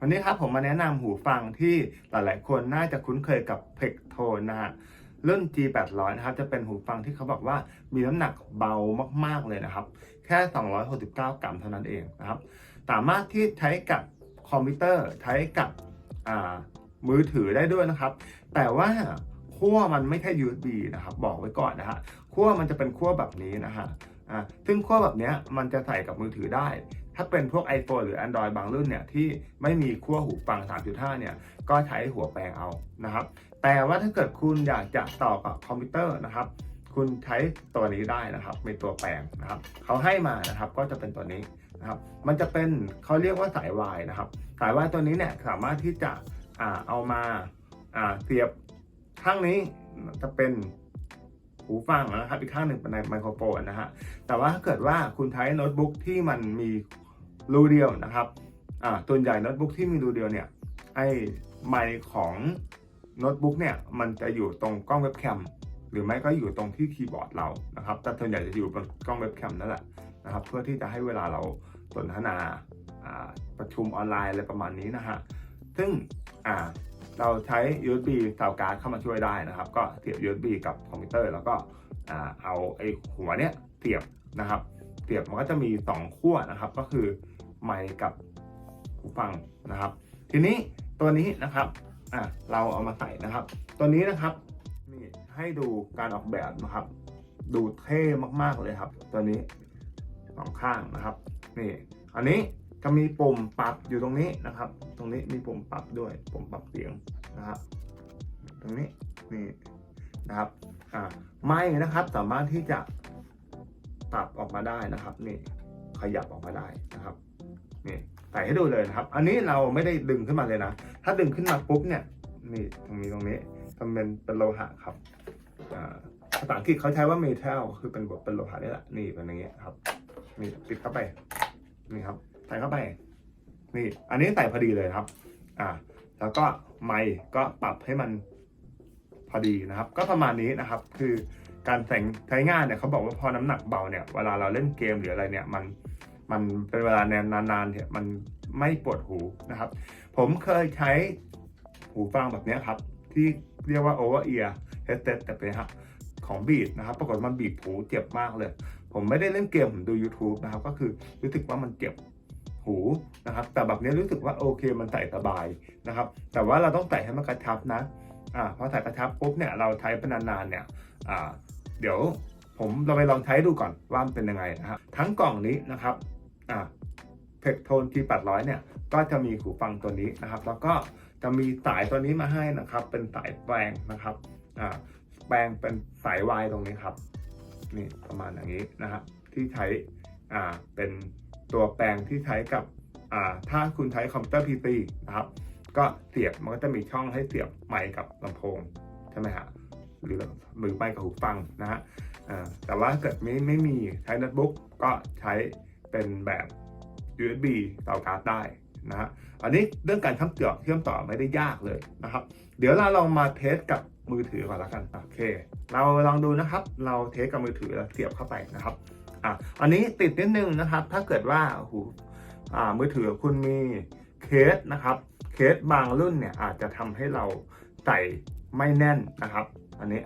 วันนี้ครับผมมาแนะนำหูฟังที่หลายๆ คนน่าจะคุ้นเคยกับเพกโทนนะฮะรุ่น G800 นะครับ จะเป็นหูฟังที่เขาบอกว่ามีน้ำหนักเบามาก ๆ เลยนะครับ แค่ 269 กรัมเท่านั้นเองนะครับ สามารถที่ใช้กับคอมพิวเตอร์ใช้กับมือถือได้ด้วยนะครับ แต่ว่าขั้วมันไม่ใช่ USB นะครับ บอกไว้ก่อนนะฮะขั้วมันจะเป็นขั้วแบบนี้นะฮะอ่าซึ่งขั้วแบบนี้มันจะใส่กับมือถือได้ ถ้าเป็นพวก iPhone หรือ Android บางรุ่นเนี่ยที่ไม่มีขั้วหูฟัง 3.5 เนี่ยก็ใช้หัวแปลงเอานะครับ แต่ว่าถ้าเกิดคุณอยากจะต่อกับคอมพิวเตอร์นะครับ คุณใช้ตัวนี้ได้นะครับเป็นตัวแปลงนะครับเขาให้มานะครับก็จะเป็นตัวนี้นะครับมันจะเป็นเขาเรียกว่าสายวายนะครับ สายวายตัวนี้เนี่ยสามารถที่จะอ่าเอามาอ่าเสียบข้างนี้จะเป็นหูฟังนะครับอีกข้างหนึ่งเป็นในไมโครโฟนนะฮะแต่ว่าถ้าเกิดว่าคุณใช้โน้ตบุ๊กที่มันมี รูเดียวนะครับอ่าตัวใหญ่โน้ตบุ๊กที่มีรูเดียวเนี่ยไอ้ไมค์ของโน้ตบุ๊กเนี่ยมันจะอยู่ตรงกล้องเว็บแคมหรือไม่ก็อยู่ตรงที่คีย์บอร์ดเรานะครับ แต่ส่วนใหญ่จะอยู่บนกล้องเว็บแคมนั่นแหละนะครับ เพื่อที่จะให้เวลาเราสนทนาประชุมออนไลน์อะไรประมาณนี้นะฮะ ซึ่งอ่าเราใช้ USB สาการ์ดเข้ามาช่วยได้นะครับ ก็เสียบ USB กับคอมพิวเตอร์ แล้วก็อเอาไอ้หัวเนี้ยเสียบนะครับ เสียบมันก็จะมี 2 ขั้วนะครับ ก็คือไมค์กับหูฟังนะครับ ทีนี้ตัวนี้นะครับอะเราเอามาใส่นะครับ ตัวนี้นะครับนี่ให้ดูการออกแบบนะครับ ดูเท่มากๆเลยครับ ตัวนี้สองข้างนะครับนี่อันนี้จะมีปุ่มปรับอยู่ตรงนี้นะครับ ตรงนี้มีปุ่มปรับด้วยปุ่มปรับเสียงนะครับตรงนี้นี่นะครับอ่าไม้นะครับสามารถที่จะ ปรับออกมาได้นะครับนี่ขยับออกมาได้นะครับนี่ใส่ให้ดูเลยนะครับ อันนี้เราไม่ได้ดึงขึ้นมาเลยนะ ถ้าดึงขึ้นมาปุ๊บเนี่ยนี่ตรงนี้ตรงนี้มันเป็นเป็นโลหะครับอ่าภาษาอังกฤษเขาใช้ว่าเมทัลคือเป็นบทเป็นโลหะนี่แหละนี่เป็นอย่างเงี้ยครับนี่ติดเข้าไปนี่ครับใส่เข้าไปนี่ อันนี้ใส่พอดีเลยครับ อ่า แล้วก็ไมค์ก็ปรับให้มันพอดีนะครับ ก็ประมาณนี้นะครับ คือ การแต่งใช้งานเนี่ยเขาบอกว่าพอน้ำหนักเบาเนี่ยเวลาเราเล่นเกมหรืออะไรเนี่ยมันมันเป็นเวลานานๆเนี่ยมันไม่ปวดหูนะครับ ผมเคยใช้หูฟังแบบนี้ครับ ที่เรียกว่า over ear headset แต่เป็นฮะของบีดนะครับ ปรากฏมันบีบหูเจ็บมากเลย ผมไม่ได้เล่นเกม ผมดู YouTube นะครับ ก็คือรู้สึกว่ามันเจ็บหูนะครับ แต่แบบนี้รู้สึกว่าโอเคมันใส่สบายนะครับ แต่ว่าเราต้องใส่ให้มันกระชับนะอ่าพอใส่กระชับปุ๊บเนี่ยเราใช้เป็นนานๆเนี่ยอ่า เดี๋ยวผมเราไปลองใช้ดูก่อนว่ามันเป็นยังไงนะครับทั้งกล่องนี้นะครับอ่าเพกโทน G800 เนี่ยก็จะมีหูฟังตัวนี้นะครับ แล้วก็จะมีสายตัวนี้มาให้นะครับ เป็นสายแปลงนะครับอ่าแปลงเป็นสายวายตรงนี้ครับนี่ประมาณอย่างนี้นะครับที่ใช้อ่าเป็นตัวแปลงที่ใช้กับอ่าถ้าคุณใช้คอมพิวเตอร์ PC นะครับ ก็เสียบมันก็จะมีช่องให้เสียบไมค์กับลำโพงใช่ไหมฮะ หรือหรือไมค์กับหูฟังนะฮะแต่ว่าเกิดไม่ไม่มีใช้โน้ตบุ๊กก็ใช้เป็นแบบ USB ต่อการ์ดได้นะฮะอันนี้เรื่องการเชื่อมต่อเชื่อมต่อไม่ได้ยากเลยนะครับ เดี๋ยวเราลองมาเทสกับมือถือก่อนละกันโอเค เราลองดูนะครับ เราเทสกับมือถือแล้วเสียบเข้าไปนะครับอะอันนี้ติดนิดนึงนะครับ ถ้าเกิดว่าหูอ่ามือถือคุณมีเคสนะครับ เคสบางรุ่นเนี่ยอาจจะทำให้เราใส่ไม่แน่นนะครับ อันนี้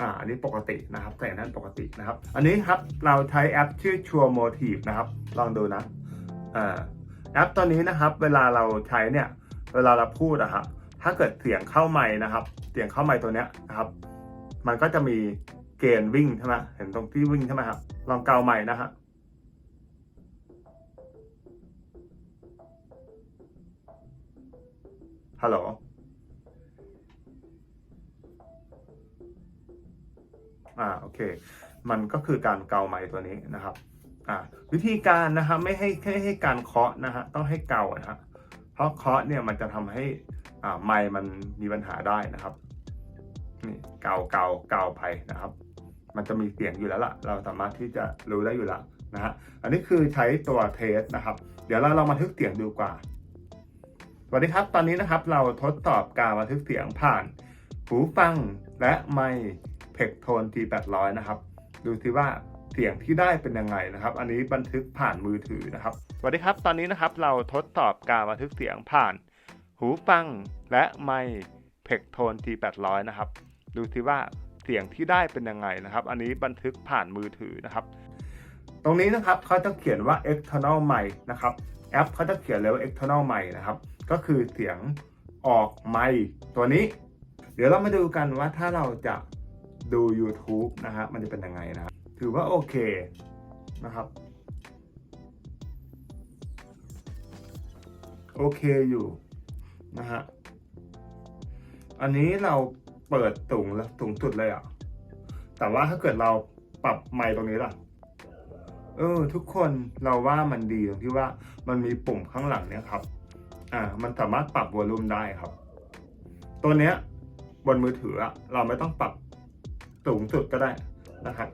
อ่าอันนี้ปกตินะครับใส่แน่นปกตินะครับ อันนี้ครับเราใช้แอปชื่อ Sure Motive นะครับ ลองดูนะอ่าแอปตัวนี้นะครับ เวลาเราใช้เนี่ย เวลาเราพูดอะครับถ้าเกิดเสียงเข้าไม้นะครับ เสียงเข้าไม้ตัวเนี้ยนะครับ มันก็จะมีเกณฑ์วิ่งใช่ไหมเห็นตรงที่วิ่งใช่ไหมครับ ลองเกาไม้นะฮะฮัลโหล อ่าโอเค มันก็คือการเกาไม้ตัวนี้นะครับอ่าวิธีการนะครับไม่ให้ให้ให้การเคาะนะฮะต้องให้เกานะฮะเพราะเคาะเนี่ยมันจะทำให้อ่าไม้มันมีปัญหาได้นะครับนี่เกาเกาเกาไปนะครับ มันจะมีเสียงอยู่แล้วล่ะ เราสามารถที่จะรู้ได้อยู่แล้วนะฮะอันนี้คือใช้ตัวเทสนะครับ เดี๋ยวเราลองบันทึกเสียงดูกว่าสวัสดีครับ ตอนนี้นะครับเราทดสอบการบันทึกเสียงผ่านหูฟังและไมค์ เพกโทน G800 นะครับ ดูซิว่าเสียงที่ได้เป็นยังไงนะครับ อันนี้บันทึกผ่านมือถือนะครับสวัสดีครับ ตอนนี้นะครับเราทดสอบการบันทึกเสียงผ่าน หูฟังและไมค์เพกโทน T800 นะครับ ดูสิว่าเสียงที่ได้เป็นยังไงนะครับ อันนี้บันทึกผ่านมือถือนะครับ ตรงนี้นะครับเขาจะเขียนว่า external mic นะครับ แอปเขาจะเขียนเลยว่า external mic นะครับ ก็คือเสียงออกไมค์ตัวนี้ เดี๋ยวเรามาดูกันว่าถ้าเราจะ ดู YouTube นะฮะมันจะเป็นยังไงนะครับถือว่าโอเคนะครับ โอเคอยู่นะฮะอันนี้เราเปิดสูงแล้วสูงสุดเลยอะ แต่ว่าถ้าเกิดเราปรับไมค์ตรงนี้ล่ะ เออ ทุกคนเราว่ามันดีตรงที่ว่ามันมีปุ่มข้างหลังเนี่ยครับ อ่า มันสามารถปรับวอลลุ่มได้ครับ ตัวเนี้ย บนมือถือเราไม่ต้องปรับ สูงสุดก็ได้นะครับ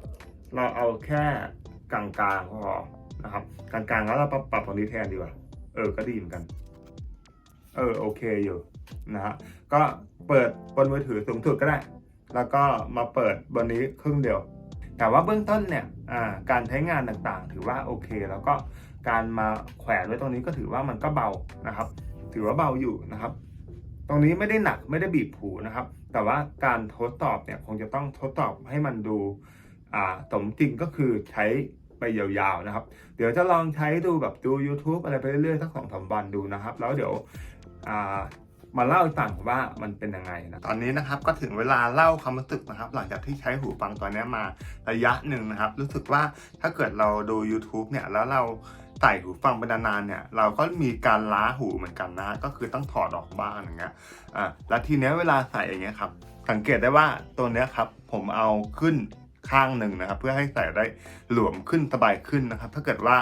เราเอาแค่กลางๆพอนะครับกลางๆแล้วเราปรับปรับตรงนี้แทนดีกว่า เออก็ดีเหมือนกัน เออโอเคอยู่นะฮะก็เปิดบนมือถือสูงสุดก็ได้ แล้วก็มาเปิดบนนี้ครึ่งเดียว แต่ว่าเบื้องต้นเนี่ยอ่าการใช้งานต่างๆ ถือว่าโอเค แล้วก็การมาแขวนไว้ตรงนี้ก็ถือว่ามันก็เบานะครับ ถือว่าเบาอยู่นะครับ ตรงนี้ไม่ได้หนักไม่ได้บีบหูนะครับ แต่ว่าการทดสอบเนี่ยคงจะต้องทดสอบให้มันดูสมจริงก็คือใช้ไปยาวๆนะครับ เดี๋ยวจะลองใช้ดูแบบดู YouTube อะไรไปเรื่อยๆสักสองสามวันดูนะครับ แล้วเดี๋ยวมาเล่าให้ฟังว่ามันเป็นยังไงนะตอนนี้นะครับก็ถึงเวลาเล่าความรู้สึกนะครับ หลังจากที่ใช้หูฟังตัวนี้มาระยะหนึ่งนะครับ รู้สึกว่าถ้าเกิดเราดู YouTube เนี่ยแล้วเรา ใส่หูฟังไปนานๆเนี่ยเราก็มีการล้าหูเหมือนกันนะก็คือต้องถอดออกบ้างอย่างเงี้ยอ่าแล้วทีเนี้ยเวลาใส่อย่างเงี้ยครับสังเกตได้ว่าตัวเนี้ยครับผมเอาขึ้นข้างหนึ่งนะครับ เพื่อให้ใส่ได้หลวมขึ้นสบายขึ้นนะครับ ถ้าเกิดว่า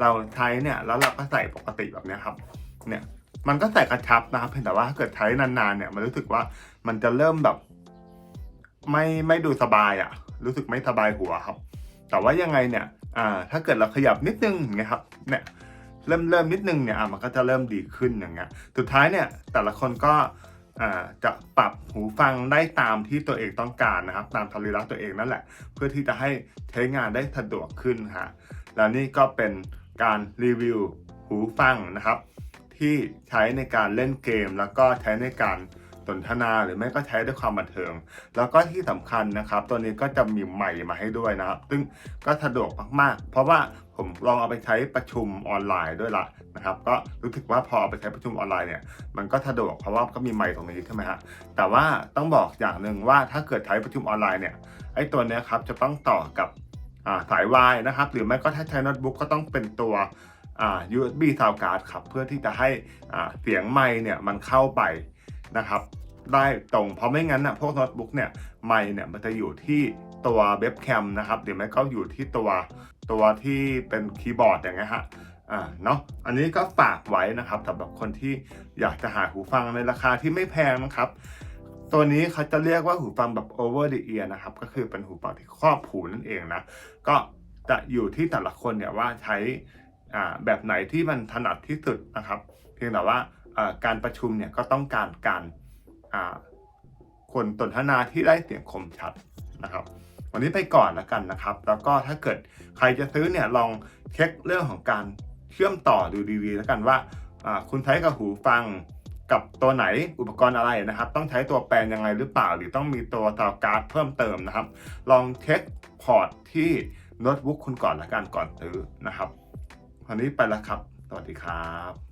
เราใช้เนี่ยแล้วเราก็ใส่ปกติแบบเนี้ยครับเนี่ยมันก็ใส่กระชับนะครับเพียงแต่ว่าถ้าเกิดใช้นานๆเนี่ยมันรู้สึกว่ามันจะเริ่มแบบ ไม่ไม่ดูสบายอะ่ะ รู้สึกไม่สบายหัวครับ แต่ว่ายังไงเนี่ย อ่าถ้าเกิดเราขยับนิดนึงอย่างครับเนี่ยเริ่มเริ่มนิดนึงเนี่ยอะมันก็จะเริ่มดีขึ้นอย่างเงี้ยสุดท้ายเนี่ยแต่ละคนก็อ่าจะปรับหูฟังได้ตามที่ตัวเองต้องการนะครับ ตามสรีระตัวเองนั่นแหละ เพื่อที่จะให้ใช้งานได้สะดวกขึ้นฮะแล้วนี่ก็เป็นการรีวิวหูฟังนะครับ ที่ใช้ในการเล่นเกม แล้วก็ใช้ในการ สนทนาหรือไม่ก็ใช้ด้วยความบันเทิง แล้วก็ที่สำคัญนะครับ ตัวนี้ก็จะมีใหม่มาให้ด้วยนะครับ ซึ่งก็สะดวกมากๆ เพราะว่าผมลองเอาไปใช้ประชุมออนไลน์ด้วยละนะครับ ก็รู้สึกว่าพอเอาไปใช้ประชุมออนไลน์เนี่ยมันก็สะดวกเพราะว่าก็มีไมค์ตรงนี้ใช่ไหมฮะแต่ว่าต้องบอกอย่างหนึ่งว่าถ้าเกิดใช้ประชุมออนไลน์เนี่ยไอ้ตัวนี้ครับจะต้องต่อกับสายวายนะครับ หรือไม่ก็ถ้าใช้โน้ตบุ๊กก็ต้องเป็นตัว USB sound card ครับเพื่อที่จะให้เสียงไมค์เนี่ยมันเข้าไป นะครับ ได้ตรงเพราะไม่งั้นนะพวกโน้ตบุ๊กเนี่ยไมค์เนี่ยมันจะอยู่ที่ตัวเว็บแคมนะครับหรือไม่ก็อยู่ที่ตัวตัวที่เป็นคีย์บอร์ดอย่างเงี้ยฮะอ่าเนาะอันนี้ก็ฝากไว้นะครับสำหรับคนที่อยากจะหาหูฟังในราคาที่ไม่แพงนะครับ ตัวนี้เขาจะเรียกว่าหูฟังแบบ over the ear นะครับ ก็คือเป็นหูฟังที่ครอบหูนั่นเองนะ ก็จะอยู่ที่แต่ละคนเนี่ยว่าใช้อ่าแบบไหนที่มันถนัดที่สุดนะครับ เพียงแต่ว่า การประชุมเนี่ยก็ต้องการการคนสนทนาที่ได้เสียงคมชัดนะครับวันนี้ไปก่อนแล้วกันนะครับ แล้วก็ถ้าเกิดใครจะซื้อเนี่ยลองเช็คเรื่องของการเชื่อมต่อดูดีๆแล้วกันว่าคุณใช้กับหูฟังกับตัวไหนอุปกรณ์อะไรนะครับ ต้องใช้ตัวแปลงยังไงหรือเปล่า หรือต้องมีตัวซาวการ์ดเพิ่มเติมนะครับ ลองเช็คพอร์ตที่โน้ตบุ๊กคุณก่อนละกันก่อนซื้อนะครับวันนี้ไปแล้วครับ สวัสดีครับ